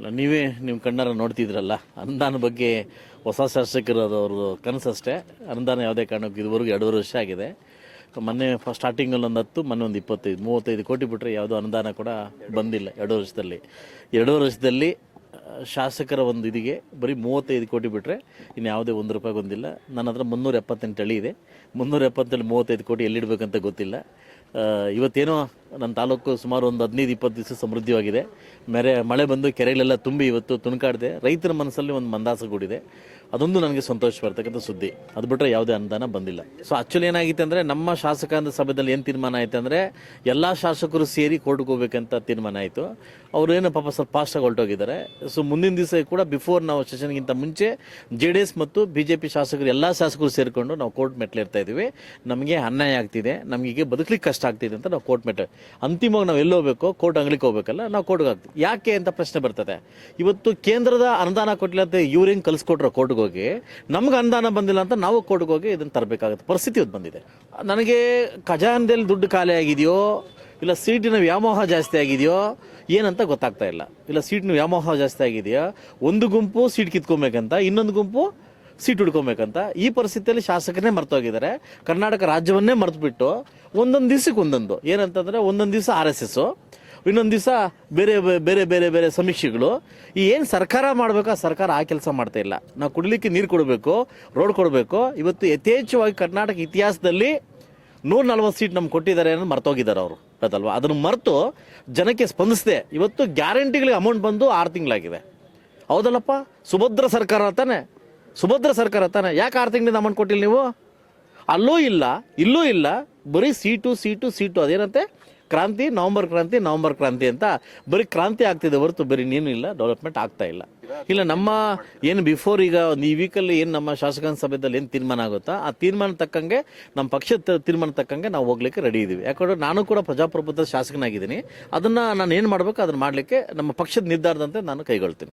ಅಲ್ಲ, ನೀವೇ ನಿಮ್ಮ ಕಣ್ಣಾರ ನೋಡ್ತಿದ್ರಲ್ಲ ಅನುದಾನ ಬಗ್ಗೆ ಹೊಸ ಶಾಸಕರು ಅವ್ರದ್ದು ಕನಸಷ್ಟೇ. ಅನುದಾನ ಯಾವುದೇ ಕಾರಣಕ್ಕೂ ಇದುವರೆಗೂ ಎರಡೂವರೆ ವರ್ಷ ಆಗಿದೆ. ಮೊನ್ನೆ ಫಸ್ಟ್ ಸ್ಟಾರ್ಟಿಂಗಲ್ಲಿ ಒಂದು ಹತ್ತು, ಮೊನ್ನೆ ಒಂದು ಇಪ್ಪತ್ತೈದು, ಮೂವತ್ತೈದು ಕೋಟಿ ಬಿಟ್ಟರೆ ಯಾವುದೋ ಅನುದಾನ ಕೂಡ ಬಂದಿಲ್ಲ ಎರಡು ವರ್ಷದಲ್ಲಿ. ಎರಡು ವರ್ಷದಲ್ಲಿ ಶಾಸಕರ ಒಂದು ಇದಿಗೆ ಬರೀ ಮೂವತ್ತೈದು ಕೋಟಿ ಬಿಟ್ಟರೆ ಇನ್ನು ಯಾವುದೇ ಒಂದು ರೂಪಾಯಿ ಬಂದಿಲ್ಲ. ನನ್ನ ಹತ್ರ ಮುನ್ನೂರ ಎಪ್ಪತ್ತೆಂಟು ತಳಿ ಇದೆ. ಮುನ್ನೂರ ಎಪ್ಪತ್ತಲ್ಲಿ ಮೂವತ್ತೈದು ಕೋಟಿ ಎಲ್ಲಿಡಬೇಕಂತ ಗೊತ್ತಿಲ್ಲ. ಇವತ್ತೇನೋ ನನ್ನ ತಾಲೂಕು ಸುಮಾರು ಒಂದು ಹದಿನೈದು, ಇಪ್ಪತ್ತು ದಿವಸ ಸಮೃದ್ಧಿಯಾಗಿದೆ ಮೆರೆ, ಮಳೆ ಬಂದು ಕೆರೆಗಳೆಲ್ಲ ತುಂಬಿ ಇವತ್ತು ತುಣುಕಾಡಿದೆ. ರೈತರ ಮನಸ್ಸಲ್ಲಿ ಒಂದು ಮಂದಾಸ ಕೂಡಿದೆ. ಅದೊಂದು ನನಗೆ ಸಂತೋಷ ಬರ್ತಕ್ಕಂಥ ಸುದ್ದಿ. ಅದು ಬಿಟ್ಟರೆ ಯಾವುದೇ ಅನುದಾನ ಬಂದಿಲ್ಲ. ಸೊ ಆ್ಯಕ್ಚುಲಿ ಏನಾಗಿತ್ತು ಅಂದರೆ, ನಮ್ಮ ಶಾಸಕಾಂಗ ಸಭೆಯಲ್ಲಿ ಏನು ತೀರ್ಮಾನ ಆಯ್ತು ಅಂದರೆ, ಎಲ್ಲ ಶಾಸಕರು ಸೇರಿ ಕೋರ್ಟ್ಗೆ ಹೋಗ್ಬೇಕಂತ ತೀರ್ಮಾನ ಆಯಿತು. ಏನು ಪಾಪ ಸ್ವಲ್ಪ ಫಾಸ್ಟಾಗಿ ಹೊರಟೋಗಿದ್ದಾರೆ. ಸೊ ಮುಂದಿನ ದಿವಸ ಕೂಡ ಬಿಫೋರ್ ನಾವು ಸೆಷನ್ಗಿಂತ ಮುಂಚೆ ಜೆ ಡಿ ಎಸ್ ಮತ್ತು ಬಿ ಜೆ ಪಿ ಶಾಸಕರು, ಎಲ್ಲ ಶಾಸಕರು ಸೇರಿಕೊಂಡು ನಾವು ಕೋರ್ಟ್ ಮೆಟ್ಲಿರ್ತಾ ಇದ್ದೀವಿ. ನಮಗೆ ಅನ್ಯಾಯ ಆಗ್ತಿದೆ. ನಮಗೆ ಬದುಕಲಿಕ್ಕೆ ಕಷ್ಟ ಆಗ್ತಿದೆ ಅಂತ ನಾವು ಕೋರ್ಟ್ ಮೆಟ್ಲು ಅಂತಿಮವಾಗಿ ನಾವು ಎಲ್ಲಿ ಹೋಗ್ಬೇಕು ಕೋರ್ಟ್ ಅಂಗಡಿಗೆ ಹೋಗ್ಬೇಕಲ್ಲ, ನಾವು ಕೋರ್ಟ್ಗೆ ಹಾಕ್ತೀವಿ ಯಾಕೆ ಅಂತ ಪ್ರಶ್ನೆ ಬರ್ತದೆ. ಇವತ್ತು ಕೇಂದ್ರದ ಅನುದಾನ ಕೊಟ್ಟಿಲ್ಲ ಅಂತ ಇವ್ರು ಹೆಂಗೆ ಕಲಿಸ್ಕೊಟ್ರೆ ಕೋರ್ಟ್ಗೆ ಹೋಗಿ? ನಮ್ಗೆ ಅನುದಾನ ಬಂದಿಲ್ಲ ಅಂತ ನಾವು ಕೋರ್ಟ್ಗೆ ಹೋಗಿ ಇದನ್ನು ತರಬೇಕಾಗುತ್ತೆ. ಪರಿಸ್ಥಿತಿ ಇವತ್ತು ಬಂದಿದೆ. ನನಗೆ ಖಜಾನದಲ್ಲಿ ದುಡ್ಡು ಖಾಲಿ ಆಗಿದೆಯೋ, ಇಲ್ಲ ಸೀಟಿನ ವ್ಯಾಮೋಹ ಜಾಸ್ತಿ ಆಗಿದೆಯೋ, ಏನಂತ ಗೊತ್ತಾಗ್ತಾ ಇಲ್ಲ. ಇಲ್ಲ ಸೀಟಿನ ವ್ಯಾಮೋಹ ಜಾಸ್ತಿ ಆಗಿದೆಯಾ, ಒಂದು ಗುಂಪು ಸೀಟ್ ಕಿತ್ಕೊಬೇಕಂತ, ಇನ್ನೊಂದು ಗುಂಪು ಸೀಟ್ ಹುಡ್ಕೊಬೇಕಂತ ಈ ಪರಿಸ್ಥಿತಿಯಲ್ಲಿ ಶಾಸಕನೇ ಮರ್ತೋಗಿದ್ದಾರೆ. ಕರ್ನಾಟಕ ರಾಜ್ಯವನ್ನೇ ಮರೆತುಬಿಟ್ಟು ಒಂದೊಂದು ದಿವ್ಸಕ್ಕೆ ಒಂದೊಂದು. ಏನಂತಂದ್ರೆ ಒಂದೊಂದು ದಿವಸ ಆರ್ ಎಸ್ ಎಸ್ಸು ಇನ್ನೊಂದು ದಿವಸ ಬೇರೆ ಬೇರೆ ಬೇರೆ ಬೇರೆ ಸಮೀಕ್ಷೆಗಳು. ಈ ಏನು ಸರ್ಕಾರ ಮಾಡಬೇಕು ಸರ್ಕಾರ ಆ ಕೆಲಸ ಮಾಡ್ತಾ ಇಲ್ಲ. ನಾವು ಕುಡಿಲಿಕ್ಕೆ ನೀರು ಕೊಡಬೇಕು, ರೋಡ್ ಕೊಡಬೇಕು. ಇವತ್ತು ಯಥೇಚ್ಛವಾಗಿ ಕರ್ನಾಟಕ ಇತಿಹಾಸದಲ್ಲಿ ನೂರ ನಲ್ವತ್ತು ಸೀಟ್ ನಮ್ಗೆ ಕೊಟ್ಟಿದ್ದಾರೆ ಅನ್ನೋದು ಮರ್ತೋಗಿದ್ದಾರೆ ಅವರು. ಗೊತ್ತಲ್ವಾ? ಅದನ್ನು ಮರೆತು ಜನಕ್ಕೆ ಸ್ಪಂದಿಸದೆ. ಇವತ್ತು ಗ್ಯಾರಂಟಿಗಳಿಗೆ ಅಮೌಂಟ್ ಬಂದು ಆರು ತಿಂಗಳಾಗಿದೆ. ಹೌದಲ್ಲಪ್ಪ? ಸುಭದ್ರ ಸರ್ಕಾರ ತಾನೆ. ಸುಭದ್ರ ಸರ್ಕಾರ ತಾನೆ. ಯಾಕೆ ಆರು ತಿಂಗಳಿಂದ ಅಮೌಂಟ್ ಕೊಟ್ಟಿಲ್ಲ ನೀವು? ಅಲ್ಲೂ ಇಲ್ಲ, ಇಲ್ಲೂ ಇಲ್ಲ. ಬರೀ ಸೀಟು ಸೀಟು ಸೀಟು ಅದೇನಂತೆ? ಕ್ರಾಂತಿ, ನವಂಬರ್ ಕ್ರಾಂತಿ ನವಂಬರ್ ಕ್ರಾಂತಿ ಅಂತ ಬರೀ ಕ್ರಾಂತಿ ಆಗ್ತಿದೆ ಹೊರತು ಬರೀ ನೀನು ಇಲ್ಲ ಡೆವಲಪ್ಮೆಂಟ್ ಆಗ್ತಾ ಇಲ್ಲ. ಇಲ್ಲ, ನಮ್ಮ ಏನು ಬಿಫೋರ್ ಈಗ ಒಂದು ಈ ವೀಕಲ್ಲಿ ಏನು ನಮ್ಮ ಶಾಸಕಾಂಗ ಸಭೆಯಲ್ಲಿ ಏನು ತೀರ್ಮಾನ ಆಗುತ್ತಾ, ಆ ತೀರ್ಮಾನ ತಕ್ಕಂಗೆ ನಮ್ಮ ಪಕ್ಷದ ತೀರ್ಮಾನ ತಕ್ಕಂಗೆ ನಾವು ಹೋಗ್ಲಿಕ್ಕೆ ರೆಡಿ ಇದ್ದೀವಿ ಯಾಕಂದ್ರೆ ನಾನು ಕೂಡ ಪ್ರಜಾಪ್ರಭುತ್ವದ ಶಾಸಕನಾಗಿದ್ದೀನಿ. ಅದನ್ನು ನಾನು ಏನು ಮಾಡಬೇಕು, ಅದನ್ನು ಮಾಡಲಿಕ್ಕೆ ನಮ್ಮ ಪಕ್ಷದ ನಿರ್ಧಾರದಂತೆ ನಾನು ಕೈಗೊಳ್ತೀನಿ.